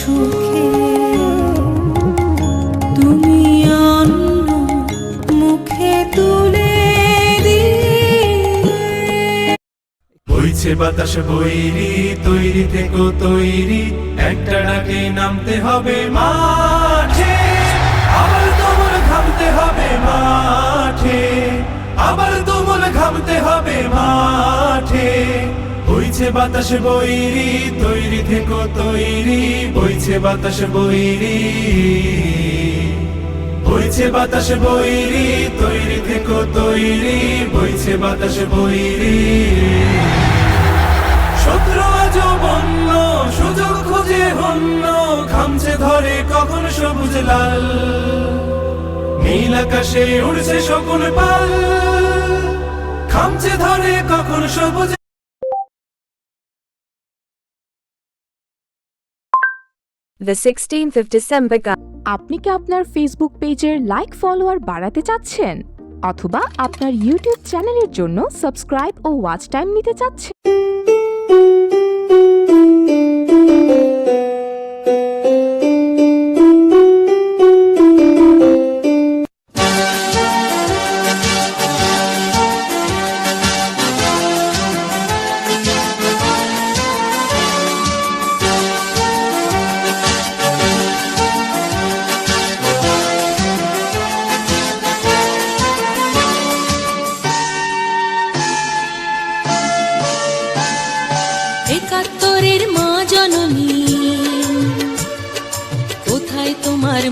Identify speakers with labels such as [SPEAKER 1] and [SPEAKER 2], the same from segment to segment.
[SPEAKER 1] সুখে। তুমি অন্য মুখে তুলে
[SPEAKER 2] বইছে বাতাস বৈরি তৈরি থেকো তৈরি। একটা ডাকে নামতে হবে মাঠে। আবার তোমার ঘামতে হবে মাঠে। আবার তোমার ঘামতে হবে মাঠে। বইছে বাতাস বৈরি, তৈরি থেকো তৈরি, বইছে বাতাস বৈরি। বইছে বাতাস বৈরি, তৈরি থেকো তৈরি, বইছে বাতাস বৈরি। শত্রু আজ বন্য, সুযোগ খুঁজে হন্য, খামছে ধরে কখন সবুজ লাল। নীল আকাশে উড়ছে শকুন পাল, খামছে ধরে কখন সবুজ
[SPEAKER 3] The 16th of December
[SPEAKER 4] আপনি কি আপনার ফেসবুক পেজের লাইক ফলোয়ার বাড়াতে চাচ্ছেন? অথবা আপনার ইউটিউব চ্যানেলের জন্য সাবস্ক্রাইব ও ওয়াচ টাইম নিতে চাচ্ছেন?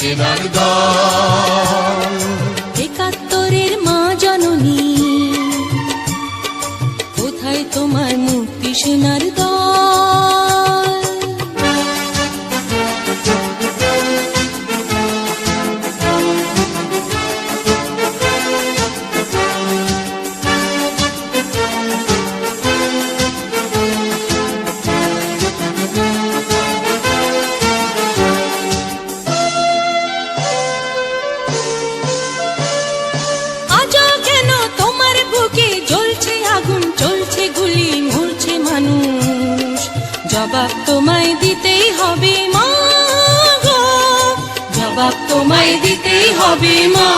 [SPEAKER 1] সেনার
[SPEAKER 5] একাত্তরের মা জননী কোথায় তোমার মুক্তি সেনার দল?
[SPEAKER 1] জবাব তোমায় দিতেই হবে মা জবাব তোমায় দিতেই হবে মা।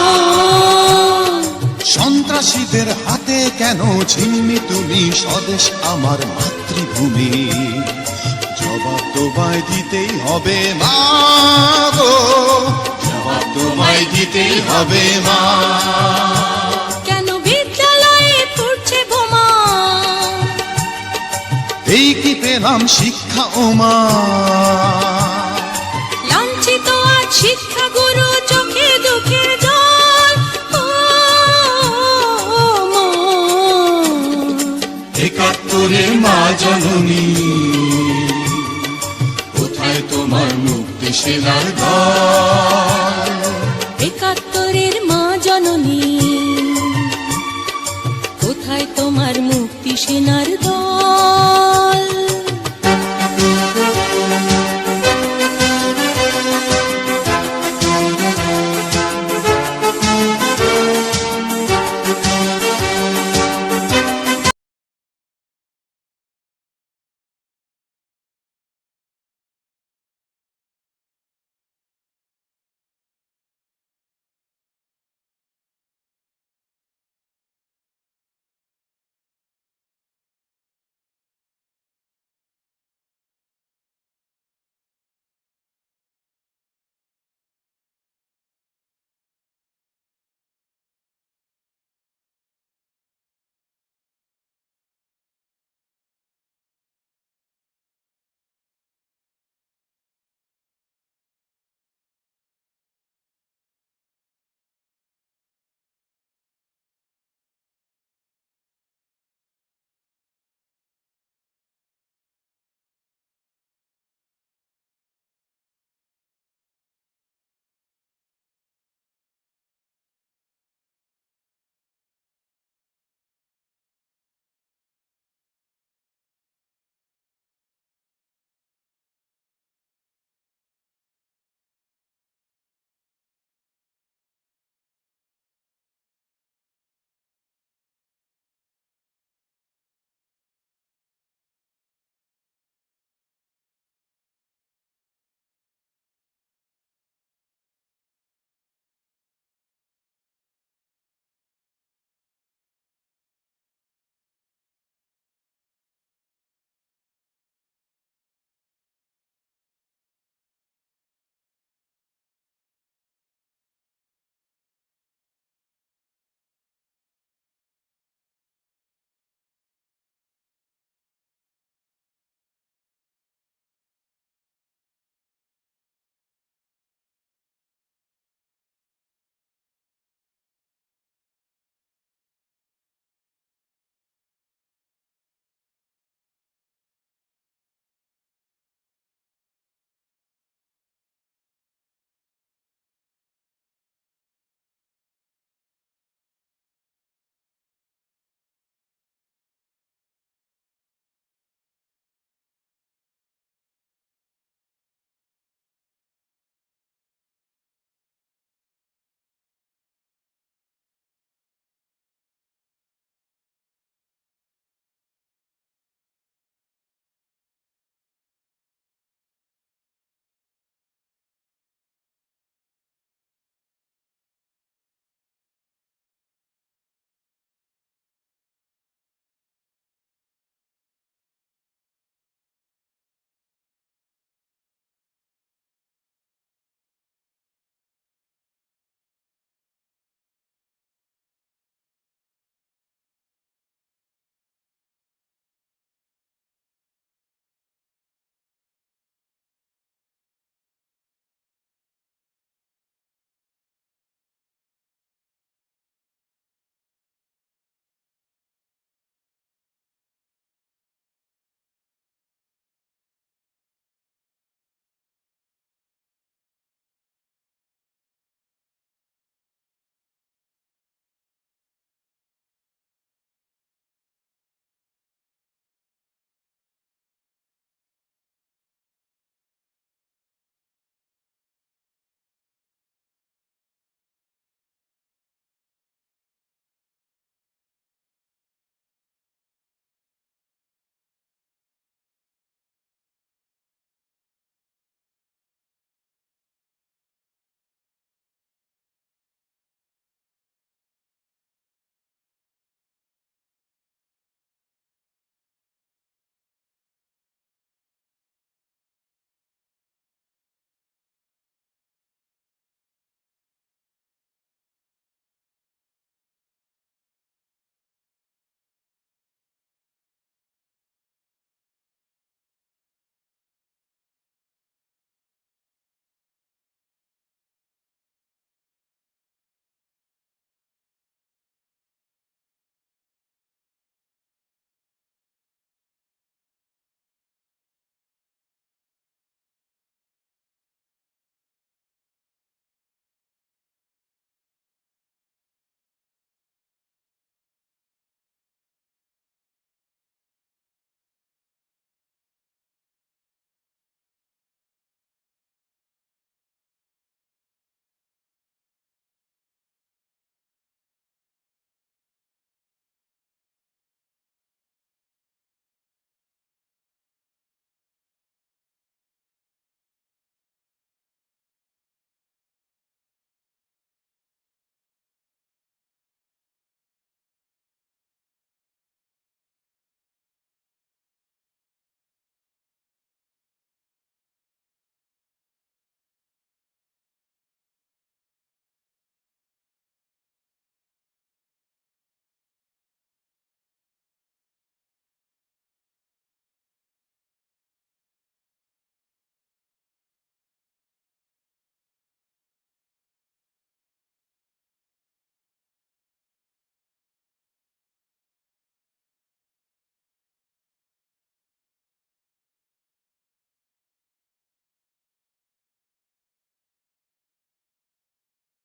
[SPEAKER 5] সন্ত্রাসীদের হাতে কেন ছিন্নি তুমি স্বদেশ আমার মাতৃভূমি? জবাব তোমায় দিতেই হবে মা গো। জবাব তোমায় দিতেই হবে মা।
[SPEAKER 1] কেন বিদ্যালয়ে পড়ছে বোমা?
[SPEAKER 5] এই কি পেলাম শিক্ষা ও মা
[SPEAKER 1] লাঞ্ছিত আজ শিক্ষা গুরু চোখে দুঃখের জল। ও মা।
[SPEAKER 5] জননী কোথায় তোমার মুক্তি সেনার
[SPEAKER 1] একাত্তরের মা জননী কোথায় তোমার মুক্তি সেনার